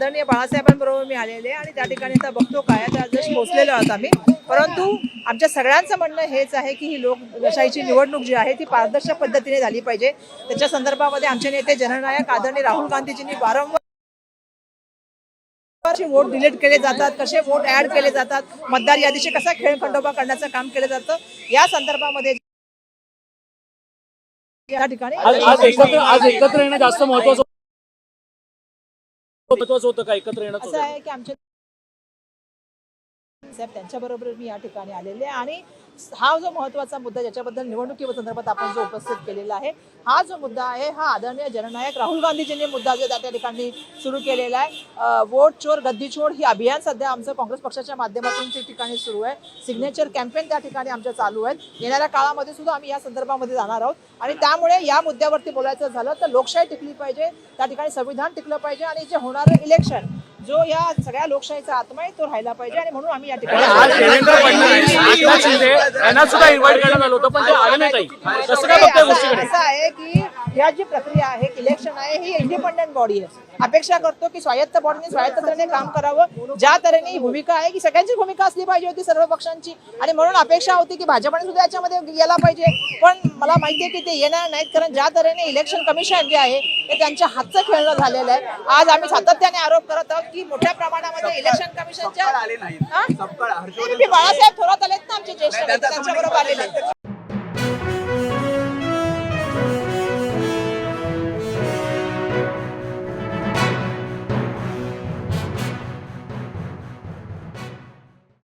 आदरणीय बाळासाहेबांबरोबर मी आलेले आणि त्या ठिकाणी आता बघतो काय आता जस्ट पोहोचलेलो आहोत आम्ही. परंतु आमच्या सगळ्यांचं म्हणणं हेच आहे की ही लोकशाहीची निवडणूक जी आहे ती पारदर्शक पद्धतीने झाली पाहिजे. त्याच्या संदर्भामध्ये आमचे नेते जननायक आदरणीय राहुल गांधीजींनी वारंवार वोट डिलीट केले जातात कसे वोट ऍड केले जातात मतदार यादीचे कसा खेळ खंडोबा करण्याचं काम केलं जातं या संदर्भामध्ये या ठिकाणी आज एकत्र आज एकत्र येणं जास्त महत्वाचं महत्वाचं होतं का? एकत्र येणं असं आहे की आमचे साहेब त्यांच्याबरोबर मी या ठिकाणी आलेले आहे. आणि हा जो महत्त्वाचा मुद्दा ज्याच्याबद्दल निवडणुकी संदर्भात आपण जो उपस्थित केलेला आहे हा जो मुद्दा आहे हा आदरणीय जननायक राहुल गांधीजींनी मुद्दा जो त्या ठिकाणी सुरू केलेला आहे. वोट चोर गद्दी चोर ही अभियान सध्या आमचं काँग्रेस पक्षाच्या माध्यमातून त्या ठिकाणी सुरू आहे. सिग्नेचर कॅम्पेन त्या ठिकाणी आमच्या चालू आहेत. येणाऱ्या काळामध्ये सुद्धा आम्ही या संदर्भामध्ये जाणार आहोत. आणि त्यामुळे या मुद्द्यावरती बोलायचं झालं तर लोकशाही टिकली पाहिजे त्या ठिकाणी संविधान टिकलं पाहिजे आणि जे होणारं इलेक्शन जो या सगळ्या लोकशाहीचा आत्मा आहे तो राहिला पाहिजे आणि म्हणून आम्ही या आज ठिकाणी देवेंद्र फडणवीस एकनाथ शिंदे यांना सुद्धा इन्व्हाइट करण्यात आलं होतं पण ते आले नाही काही कसं काय बघताय गोष्टीकडे? असं आहे की या जी प्रक्रिया आहे इलेक्शन आहे ही इंडिपेंडंट बॉडी आहे. अपेक्षा करतो की स्वायत्त बॉडीने स्वायत्ततेने काम करावं. ज्या तऱ्हेने ही भूमिका आहे की सगळ्यांची भूमिका असली पाहिजे होती सर्व पक्षांची. आणि म्हणून अपेक्षा होती की भाजपने सुद्धा याच्यामध्ये गेला पाहिजे. पण मला माहिती आहे की ते येणार नाहीत कारण ज्या तऱ्हेने इलेक्शन कमिशन जे आहे ते त्यांच्या हातचं खेळणं झालेलं आहे. आज आम्ही सातत्याने आरोप करत आहोत की मोठ्या प्रमाणामध्ये इलेक्शन कमिशनच्या बाळासाहेब थोरात आलेत ना आमचे ज्येष्ठ त्यांच्याबरोबर आलेले.